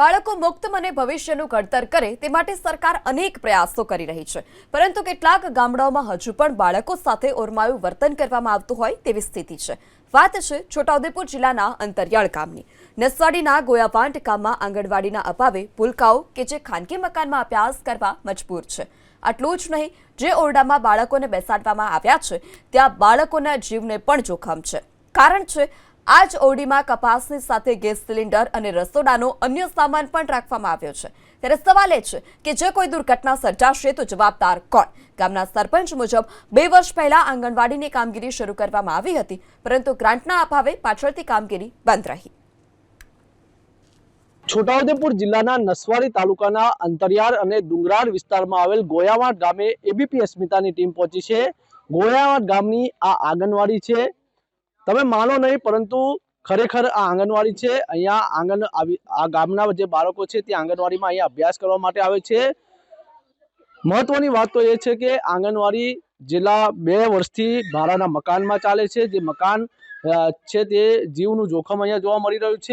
બાળકો મુક્ત મને ભવિષ્યનું ઘડતર કરે તે માટે સરકાર અનેક પ્રયાસો કરી રહી છે. પરંતુ કેટલાક ગામડાઓમાં હજુ પણ બાળકો સાથે ઓરમાયું વર્તન કરવામાં આવતું હોય તેવી સ્થિતિ છે. વાત છે છોટાઉદેપુર જિલ્લાના અંતરિયાળ ગામની. નસવાડીના ગોયાવાંટ ગામમાં આંગણવાડીના અભાવે ભૂલકાઓ કે જે ખાનગી મકાનમાં અભ્યાસ કરવા મજબૂર છે. આટલું જ નહીં, જે ઓરડામાં બાળકોને બેસાડવામાં આવ્યા છે, ત્યાં બાળકોના જીવને પણ જોખમ છે. કારણ છે આ જ ઓરડીમાં કપાસની સાથે ગેસ સિલિન્ડર અને રસોડાનો અન્ય સામાન પણ રાખવામાં આવ્યો છે. ત્યારે સવાલ એ છે કે જે કોઈ દુર્ઘટના સર્જાશે તો જવાબદાર કોણ? ગામના સરપંચ મુજબ બે વર્ષ પહેલા આંગણવાડીની કામગીરી શરૂ કરવામાં આવી હતી, પરંતુ ગ્રાન્ટના અભાવે પાછળથી કામગીરી બંધ રહી. છોટાઉદેપુર જિલ્લાના નસવાડી તાલુકાના અંતરિયાળ અને ડુંગરાળ વિસ્તારમાં આવેલ ગોયાવાડ ગામે એબીપી અસ્મિતાની ટીમ પહોંચી છે. ગોયાવાડ ગામની આ આંગણવાડી છે. તમે માનો નહીં, પરંતુ ખરેખર આ આંગણવાડી છે. અહીંયા આંગણ આ ગામના જે બાળકો છે, તે આંગણવાડીમાં અહીંયા અભ્યાસ કરવા માટે આવે છે. મહત્વની વાત તો એ છે કે આંગણવાડી છેલ્લા બે વર્ષથી ભાડાના મકાનમાં ચાલે છે. જે મકાન છે તે જીવનું જોખમ અહીંયા જોવા મળી રહ્યું છે.